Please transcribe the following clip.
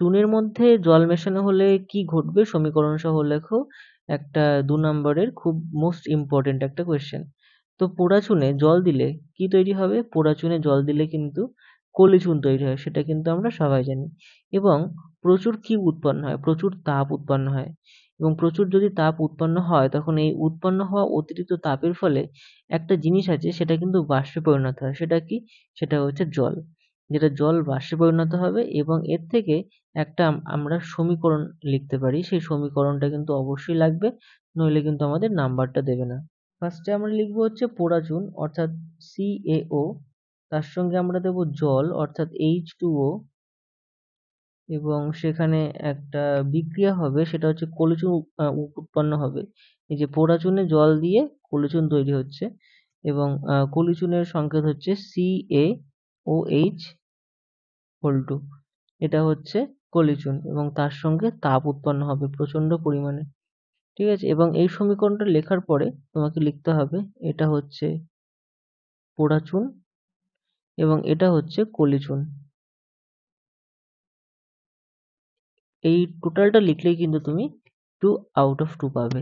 চুনের মধ্যে জল মেশানো হলে কি ঘটবে? সমীকরণ সহ লেখো। একটা দু নম্বরের খুব মোস্ট ইম্পর্টেন্ট একটা কোয়েশ্চেন তো পোড়া চুনে জল দিলে কি তৈরি হবে? পোড়া চুনে জল দিলে কিন্তু কলি চুন তৈরি হয়, সেটা কিন্তু আমরা সবাই জানি। এবং প্রচুর কি উৎপন্ন হয়, প্রচুর তাপ উৎপন্ন হয়। এবং প্রচুর যদি তাপ উৎপন্ন হয়, তখন এই উৎপন্ন হওয়া অতিরিক্ত তাপের ফলে একটা জিনিস আছে, সেটা কিন্তু বাষ্পে পরিণত হয়। সেটা কি? সেটা হচ্ছে জল। যেটা জল বাষ্পে পরিণত হবে এবং এর থেকে একটা আমরা সমীকরণ লিখতে পারি। সেই সমীকরণটা কিন্তু অবশ্যই লাগবে, নইলে কিন্তু আমাদের নাম্বারটা দেবে না। ফার্স্টে আমরা লিখব হচ্ছে পোড়া চুন অর্থাৎ সিএও তার সঙ্গে আমরা দেব জল, অর্থাৎ এইচ টুও এবং সেখানে একটা বিক্রিয়া হবে, সেটা হচ্ছে কলিচুন উৎপন্ন হবে। এই যে পোড়া চুনে জল দিয়ে কলিচুন তৈরি হচ্ছে, এবং কলিচুনের সংকেত হচ্ছে সি এইচ হোল টু এটা হচ্ছে কলিচুন এবং তার সঙ্গে তাপ উৎপন্ন হবে প্রচণ্ড পরিমাণে। ঠিক আছে? এবং এই সমীকরণটা লেখার পরে তোমাকে লিখতে হবে, এটা হচ্ছে পোড়া চুন এবং এটা হচ্ছে কলিচুন এই টোটালটা লিখলেই কিন্তু তুমি টু আউট অফ টু পাবে।